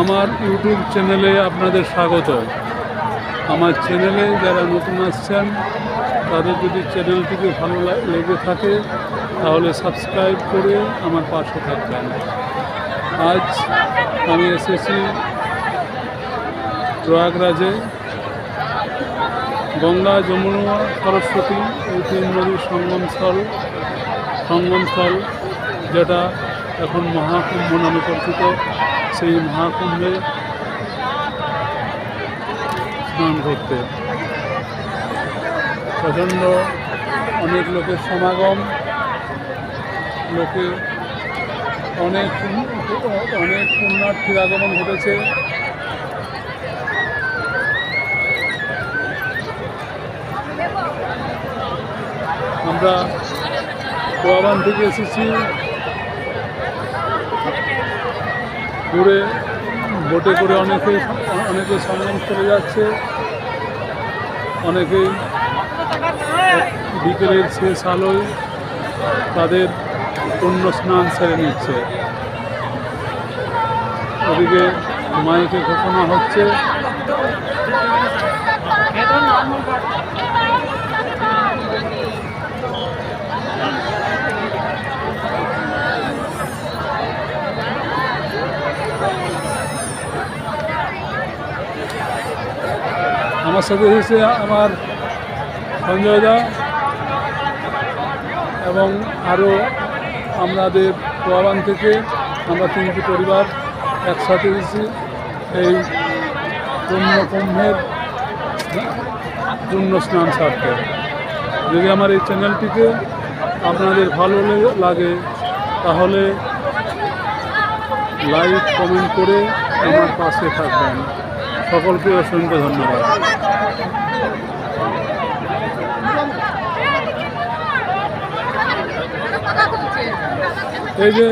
আমার ইউটিউব চ্যানেলে আপনাদের স্বাগত। আমার চ্যানেলে যারা নতুন আসছেন, তাদের যদি চ্যানেলটিকে ভালো লেগে থাকে, তাহলে সাবস্ক্রাইব করে আমার পাশে থাকবেন। আজ আমি এসেছি প্রয়াগরাজে। গঙ্গা, যমুনা, সরস্বতী, এই তিন নদীর সঙ্গমস্থল সঙ্গমস্থল যেটা এখন মহাকুম্ভ নামে পরিচিত। সেই মহাকুম্ভে স্নান করতে। প্রচণ্ড অনেক লোকের সমাগম। লোকে অনেক অনেক পুণ্যার্থীর আগমন ঘটেছে। আমরা গোয়াবান থেকে এসেছি। ঘুরে বোটে করে অনেকে অনেকে সংগ্রাম চলে যাচ্ছে। অনেকেই বিকেলের শেষ আলোয় তাদের পুণ্য স্নান সেরে নিচ্ছে। ওদিকে মাইকে ঘোষণা হচ্ছে। আমার সাথে এসেছে আমার সঞ্জয় দা এবং আরও আমাদের পোয়াবান থেকে আমরা তিনটি পরিবার একসাথে এসেছি এই কুম্ভের পুণ্য স্নান সারতে। যদি আমার এই চ্যানেলটিকে আপনাদের ভালো লাগে, তাহলে লাইক, কমেন্ট করে আমার পাশে থাকবেন। সকলকে অসংখ্য ধন্যবাদ। এই যে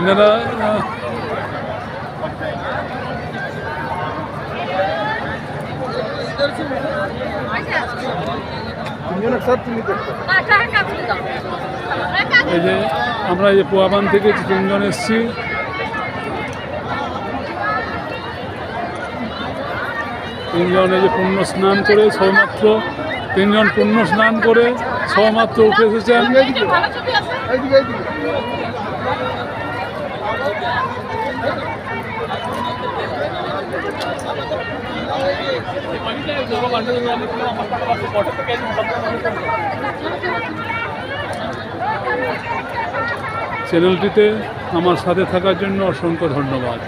এনারা এই যে আমরা এই পোয়াবান থেকে তিনজন এসেছি। তিনজন এই যে পুণ্য স্নান করে সৌমাত্র তিনজন পুণ্য স্নান করে সৌমাত্র উঠে এসেছেন। চ্যানেলটিতে আমার সাথে থাকার জন্য অসংখ্য ধন্যবাদ।